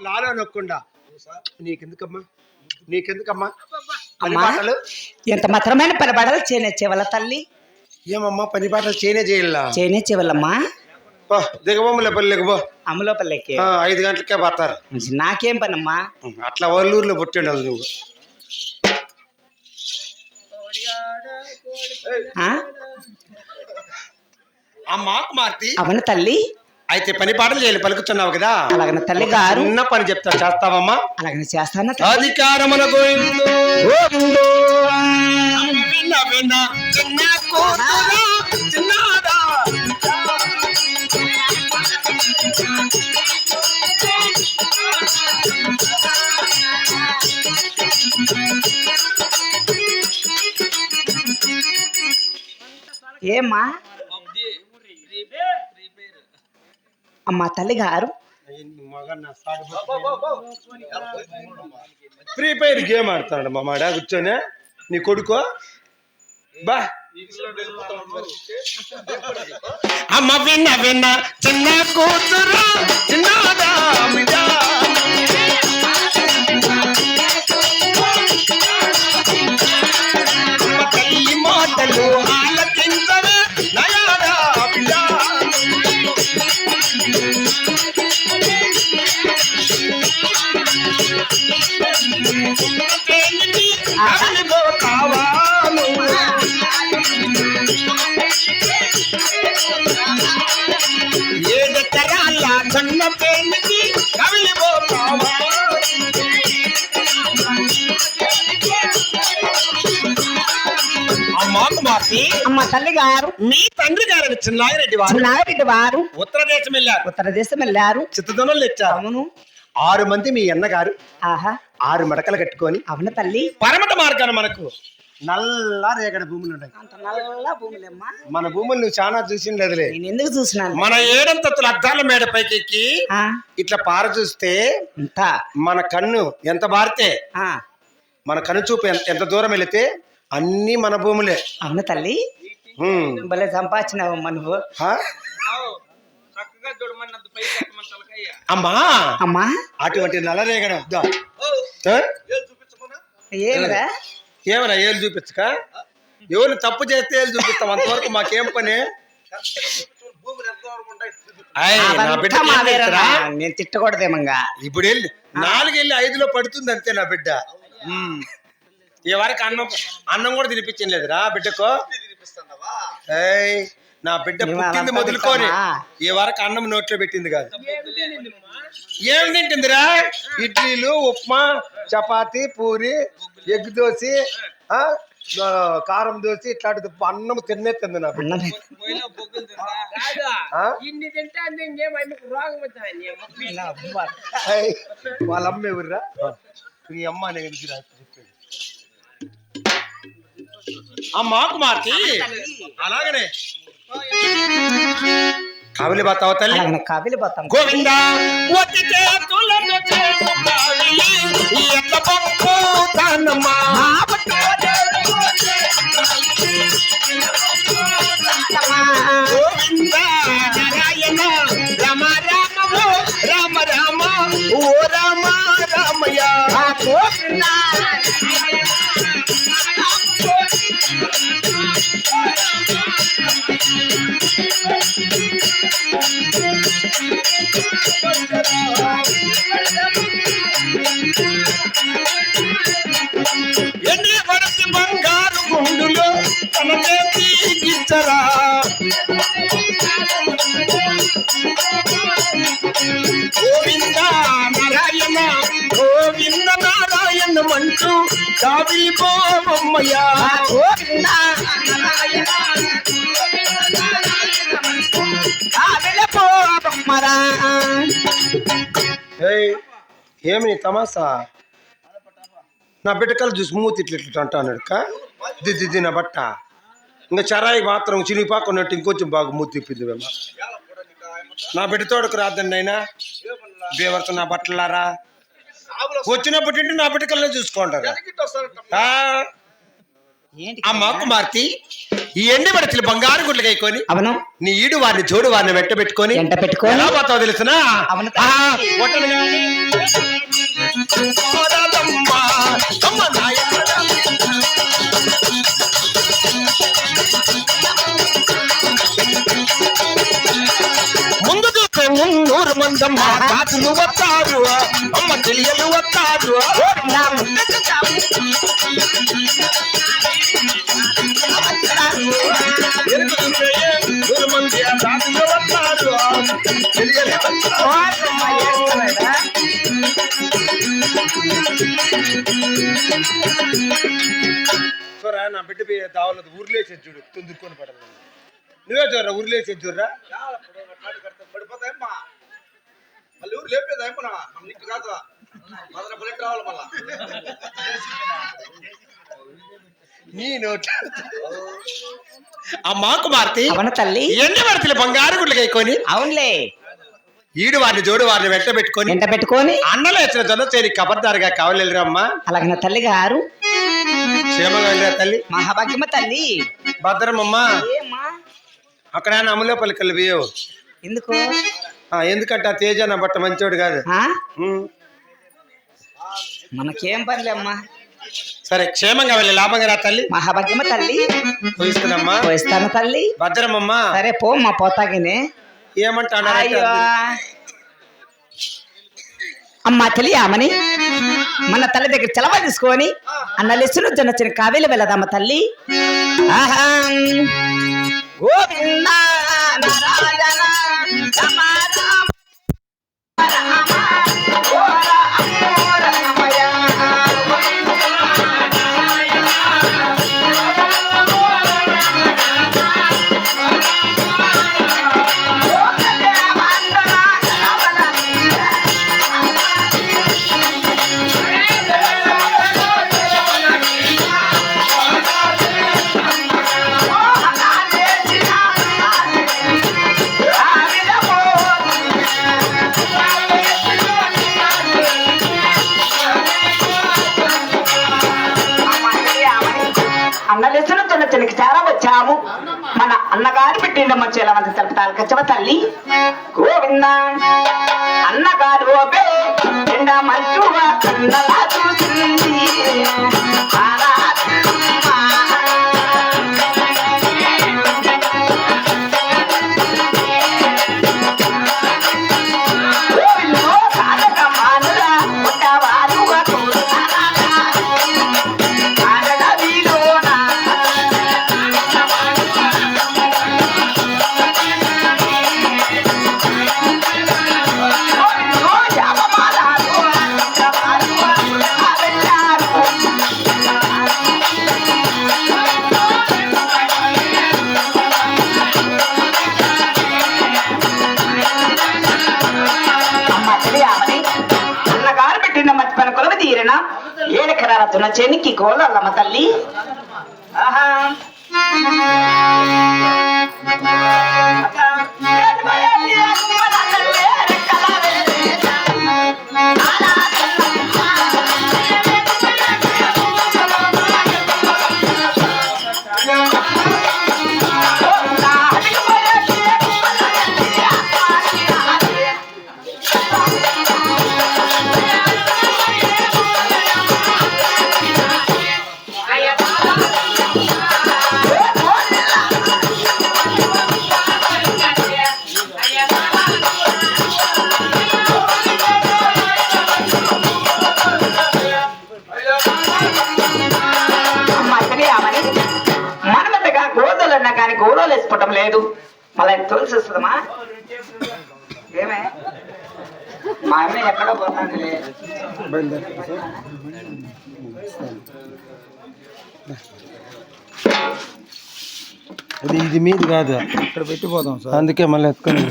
లాలో నొక్కుండా. నీకెందుకమ్మా? నీకెందుకమ్మా? పని అమ్మా పాటలు? ఎంత మాత్రమైన పనిపడాలి చేనే చెవల తల్లి? ఏమమ్మా పని పాటలు చేయనే చేయాల చేనే చెవలమ్మా. దిగబొమ్మలే పల్లెకి పో. అమలోపల్లికి ఆ, ఐదు గంటలకే పోతారు. నాకేం పనమ్మా? అట్లా వల్లూరులో పుట్టిండాలి నువ్వు. ఆ? అమ్మా కుమార్తె అవును తల్లి. అయితే పని పాటలు చేయాలి పలుకుతున్నావు కదా? అలాగన తల్లి గారు. చిన్న పని చెప్తా చేస్తావమ్మా? అలాగనే చేస్తాను. అధికారమున చిన్నదా. ఏమ్మా? అమ్మా తల్లి గారు ఫ్రీ ఫైర్ గేమ్ ఆడుతున్నాడు మా మాడ కూర్చొని. నీ కొడుకు? బా. అమ్మ విన్న విన్న చిన్న కూతురు చిన్నదా మాకి అమ్మ తల్లి గారు మీ తండ్రి గారు చిన్నాగిరెడ్డి వారు. నాగరెడ్డి వారు. ఉత్తర దేశం వెళ్ళారు. ఉత్తర దేశం వెళ్ళారు. చిత్తదనం ఇచ్చారు అవును. ఆరు మంది మీ అన్నగారు. ఆహా. ఆరు మడకలు కట్టుకొని అవును తల్లి. పరమట మార్గాన మనకు నల్ల రేగడ భూములు ఉన్నాయి. అంత నల్ల భూములమ్మా. మన భూములు నువ్వు చాలా చూసిండదులే. నేను ఎందుకు చూసినాను? మన ఏడంతస్తుల అద్దాల మేడ పైకి ఎక్కి ఇట్లా పార చూస్తే మన కన్ను ఎంత బారితే ఆ, మన కన్ను చూపు ఎంత ఎంత దూరం వెళితే అన్ని మన భూములే. అవును తల్లి. భలే సంపాదించినావమ్మా నువ్వు? అమ్మా! అమ్మా! అటువంటి నల్లరేగడ? ఏమిరా? ఏమన్నా ఏళ్ళు చూపించక? ఎవరు తప్పు చేస్తే ఏళ్ళు చూపిస్తాం? అంతవరకు మాకేం పని? నేను తిట్టకూడదేమంగా. ఇప్పుడు వెళ్ళి నాలుగు వెళ్ళి ఐదులో పడుతుంది అంతే నా బిడ్డ. వరకు అన్నం అన్నం కూడా తినిపించం లేదురా బిడ్డకు. ఏయ్, నా బిడ్డ పుట్టింది మొదలుకొని? ఈ వరకు అన్నం నోట్లో పెట్టింది కాదు. ఏం తింటుందిరా? ఇడ్లీలు ఉప్మా చపాతి పూరి ఎగ్ దోశ ఆ, ఆ, కారం దోశ ఇట్లాంటి అన్నం తిన్నే తింది నా బిడ్డ. అన్నమే. ఆ? ఇన్ని తింటే అంతే అమ్మా కుమార్తె అలాగనే. కవిలి బతావ తల్లి? కావిలి పోతాం గోవింద ఒట్టి చేతులతో చేతు కావిలి, ఎట్ల పంపు తానమ్మా. గోవింద నారాయణ రామ రామో రామ రామ. ఓ Rama Ramayya. Vai, vai, vai. మంటూ కావిలి పోవమ్మయ్యా ఏయ్, ఏమి నీ తమాసా? నా బిడ్డకలు చూసి మూతి ఇట్లా ఇట్లా కా? దిద్ది నా బట్ట. ఇంకా చరాయి మాత్రం చినిపాకున్నట్టు ఇంకొంచెం బాగా మూతి తిప్పింది మేము నా బిడ్డ తోడుకు రాదండి అయినా బేవర్త నా బట్టలారా? వచ్చినప్పటి నుండి నా బిడ్డ కళ్ళనే చూసుకుంటారు అమ్మా కుమార్తె ఈ ఎండి పడతలు బంగారు గుడ్లు కైకొని అవును. నీ ఈడు వారిని జోడు వారిని వెంట పెట్టుకొని ఎంట పెట్టుకొని ఎలా పోతావు తెలుసునా? అవును. ముందు చూస్తే మున్నూరు మందమ్మ కాసులు వస్తారు అమ్మ తెలియలు వస్తారు నా ముద్దకు చావు. వెనుక చూస్తే నూరు మంది ఆ కాసులు వస్తారు తెలియలు వస్తారు ఓరమ్మ ఏడుస్తున్నాడా? చూరా నా బిడ్డ పోయి దావలేదు ఊర్లేసేది చూడు తుందుకొని పడదు నువ్వే చూడరా ఊర్లేసేది చూడరా పడిపోతాయమ్మా మళ్ళీ ఊరు లేపేదాయమ్మా మన నీకు కాదు మొదల బుల్లెట్ రావాలి మళ్ళా నీ నోట్ అమ్మా కుమార్తె అవును తల్లి. ఎన్ని పడతలు బంగారు గుడ్లు కైకొని అవునులే. ఈడు వారిని జోడు వారిని వెంట పెట్టుకొని ఎంట పెట్టుకొని అన్నలు వచ్చిన జొన్న చేరి కబర్దారుగా కావలేరురా అమ్మా అలాగే నా తల్లి గారు. క్షేమంగా వెళ్ళరా తల్లి. మహాభాగ్యమ తల్లి. భద్రమమ్మా అక్కడ అమలో పలికలు ఎందుకు? ఎందుకంటే ఆ తేజ నా బట్ట మంచోడు కాదు. మనకేం పనిలే అమ్మా. సరే క్షేమంగా వెళ్ళి లాభంగా రా తల్లి. మహాభాగ్యమ తల్లి. పోయిస్తాను తల్లి. భద్రమమ్మా. సరే పో మా పోతాగినే ఏమంటాడు అయ్యో. అమ్మా తెలియమని? మన తల్లి దగ్గర చలవ తీసుకొని అన్న లెస్సులు జొన్నచ్చిన కావేలు వెళ్ళదమ్మ తల్లి. గోవింద అన్నగారు పెట్టిండమ్మ చేలవంత తలుపుతారు? కచ్చవ తల్లి. గోవింద. అన్నగారు ఓబే మంచువ కన్నలా చూసింది. చెనికి గోలల్లమ్మ తల్లి. ఆహా. వేసుకోవటం లేదు. మళ్ళీ తోలిసేస్తుందమ్మా ఏమే? మా అమ్మ ఎక్కడ పోతాందిలే. అది ఇది మీది కాదు. ఇక్కడ పెట్టిపోదాం సార్. అందుకే మళ్ళీ ఎత్తుకొని.